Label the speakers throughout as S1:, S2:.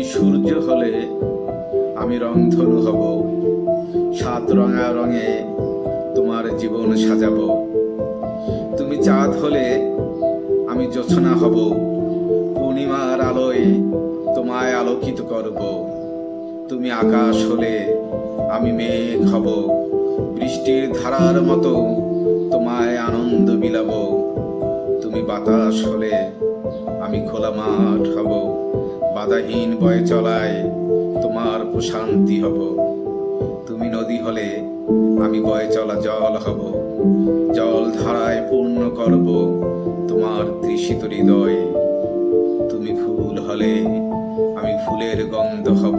S1: তুমি সূর্য হলে আমি রংধনু হব। সাত রঙা রঙে তোমার জীবন সাজাবো। তুমি চাঁদ হলে আমি জোছনা হব। পূর্ণিমার আলোয় তোমায় আলোকিত করব। তুমি আকাশ হলে আমি মেঘ হব। বৃষ্টির ধারার মতো তোমায় আনন্দ বিলাব তুমি বাতাস হলে আমি খোলা মাঠ হব। বাধাহীন বয়ে চলায়, তোমার প্রশান্তি হব। তুমি নদী হলে আমি বয়ে চলা জল হব। জল ধারায় পূর্ণ করব তোমার তৃষিত হৃদয়। তুমি ফুল হলে আমি ফুলের গন্ধ হব।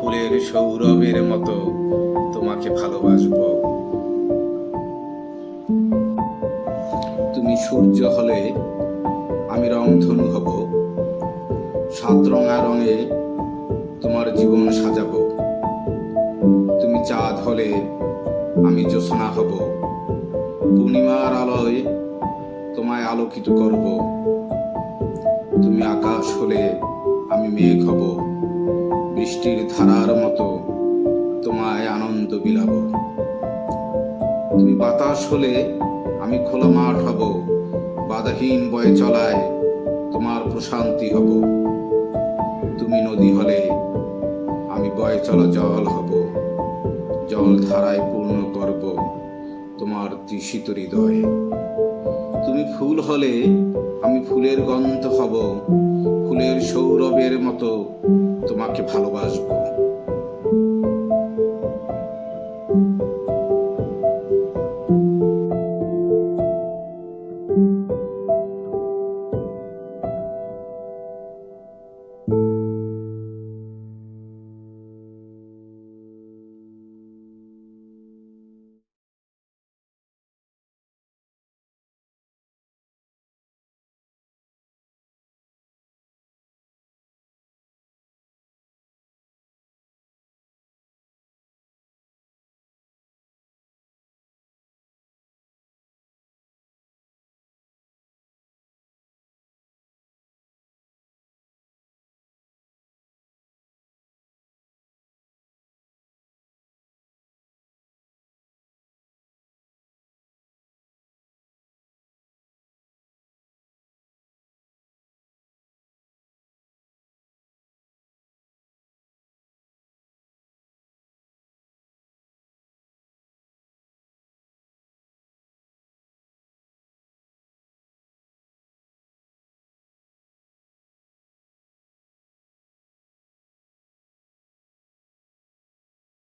S1: ফুলের সৌরভের মতো তোমাকে ভালোবাসবো। তুমি সূর্য হলে আমি রংধনু হব। সাত রঙা রঙে তোমার জীবন সাজাবো। তুমি চাঁদ হলে আমি জ্যোৎস্না হব। পূর্ণিমার আলোয় তোমায় আলোকিত করব। তুমি আকাশ হলে আমি মেঘ হব। বৃষ্টির ধারার মতো তোমায় আনন্দ বিলাব। তুমি বাতাস হলে আমি খোলা মাঠ হব। বাধাহীন বয়ে চলায় তোমার প্রশান্তি হব। তুমি নদী হলে আমি বয়ে চলা, জল হব। জল ধারায় পূর্ণ করব তোমার তৃষিত হৃদয়ে। তুমি ফুল হলে আমি ফুলের গন্ধ হব, ফুলের সৌরভের মতো তোমাকে ভালোবাসবো।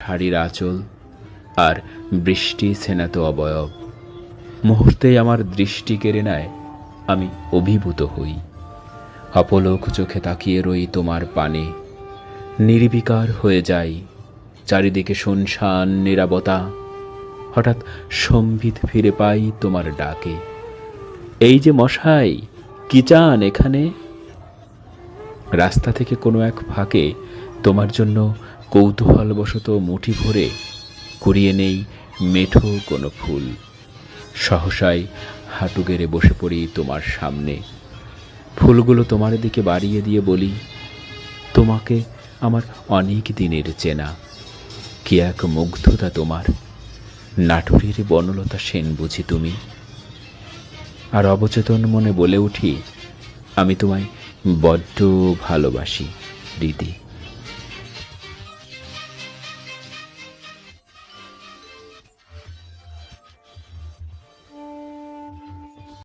S2: শাড়ির আঁচল আর বৃষ্টি সেনাত অবয়ব। মুহূর্তে আমার দৃষ্টি কেড়ে নেয়, আমি অভিভূত হই। অপলোক চোখে তাকিয়ে রই তোমার পানে। নির্বিকার হয়ে যাই, চারিদিকে শুনশান নিরাবতা হঠাৎ সম্বিত ফিরে পাই তোমার ডাকে। এই যে মশাই, কি চান এখানে? রাস্তা থেকে কোনো এক ফাঁকে তোমার জন্য কৌতূহলবশত মুঠি ভরে কুড়িয়ে নেই মেঠো কোনো ফুল। সহসাই হাঁটু গেড়ে বসে পড়ি তোমার সামনে। ফুলগুলো তোমার দিকে বাড়িয়ে দিয়ে বলি, তোমাকে আমার অনেক দিনের চেনা। কি এক মুগ্ধতা তোমার, নাটুরের বনলতা সেন বুঝি তুমি। আর অবচেতন মনে বলে উঠি, আমি তোমায় বড্ড ভালোবাসি, রীতি।